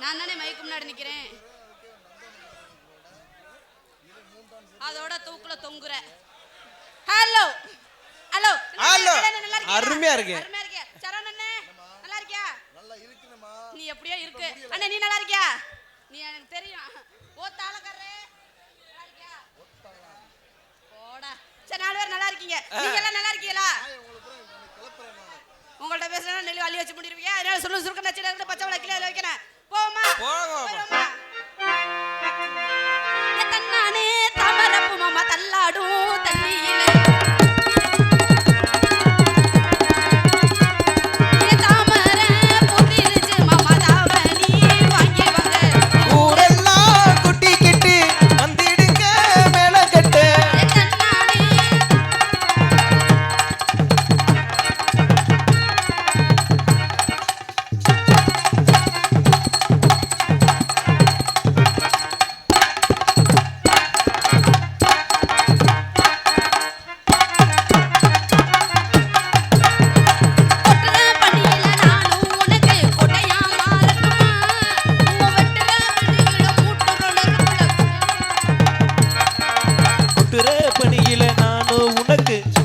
நான் தானே மைக்கு முன்னாடி நிக்கிறேன். அதோட தூக்குல தொங்குற. ஹலோ ஹலோ ஹலோ அருமையா இருக்கு. அருமையா இருக்கு சரவணன் அண்ணே நல்லா இருக்கியா? நல்லா இருக்குமா நீ எப்படியோ இருக்கு. அண்ணே நீ நல்லா இருக்கியா? நீ எனக்கு தெரியும். ஓ தாளக்காரரே நல்லா இருக்கியா? போடா. சரி நாலு பேர் நல்லா இருக்கீங்க. நீங்க எல்லாம் நல்லா இருக்கீங்களா? உங்கள்ட்ட பேசுறேன்னா நெல்லி அள்ளி வச்சு முடிருவீங்க அதனால சொல்லு சுருக்கம் நச்சுட்டு பச்சை வளர்க்கல வைக்கிறேன் போமா போமா தன்னானே தமரப்பு மாமா தள்ளாடும். it.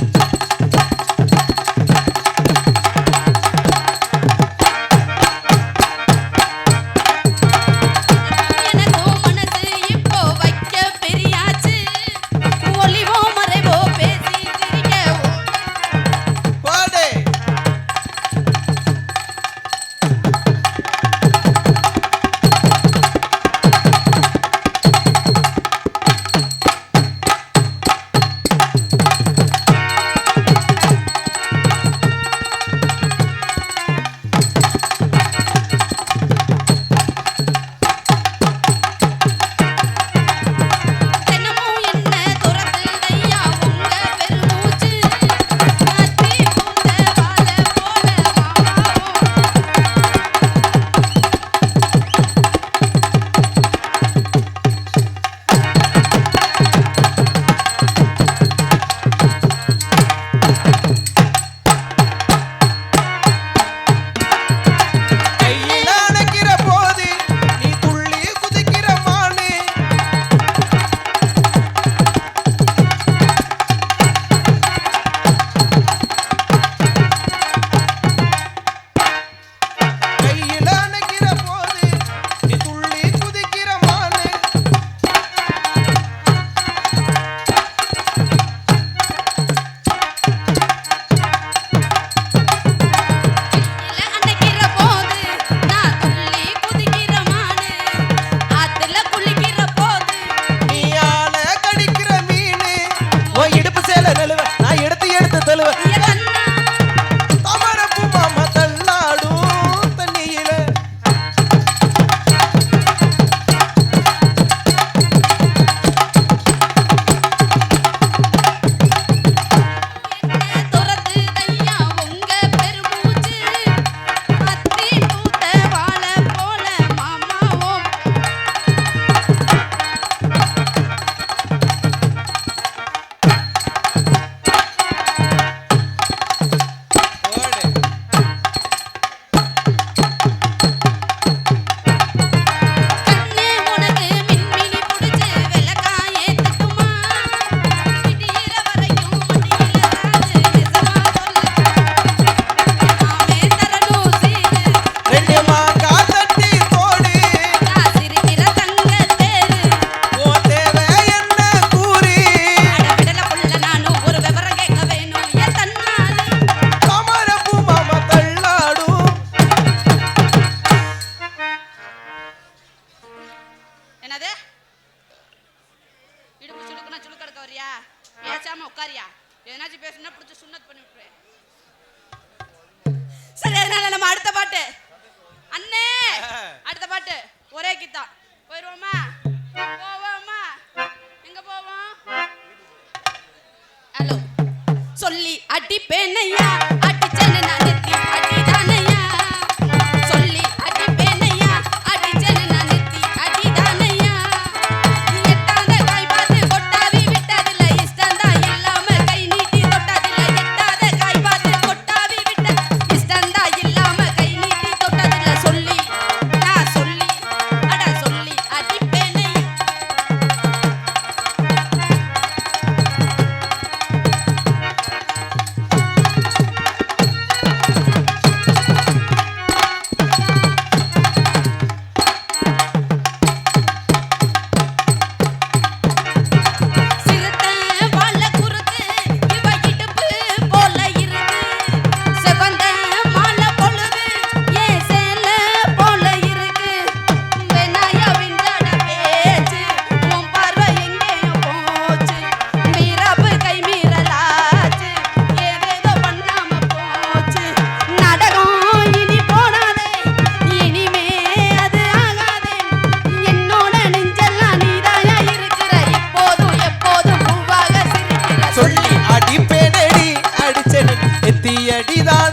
ஒரே கீதா. போயிடுவோமா போவோமா? எங்க போவோம்? ஹலோ சொல்லி அடி பேனையா அடிப்பேனடி அடிச்சேன் எத்தி அடிதான்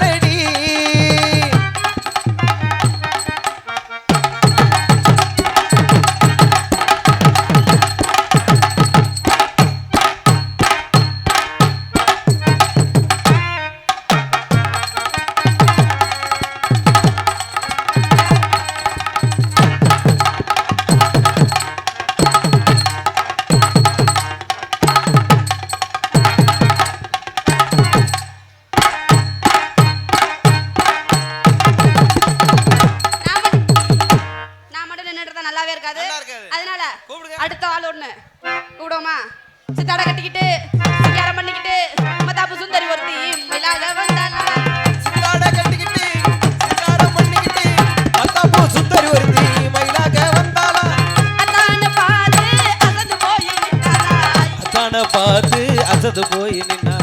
சித்தாட கட்டிக்கிட்டு சிங்காரம் பண்ணிக்கிட்டு மத்தாப்பு சுந்தரி ஒருத்தி மயிலாக வந்தாளா சித்தாட கட்டிக்கிட்டு சிங்காரம் பண்ணிக்கிட்டு மத்தாப்பூ சுந்தரி ஒருத்தி மயிலாக வந்தாளா? அத்தான பார்த்து அசந்து போய் நின்றாளா. அத்தான பார்த்து அசது போய் நின்னா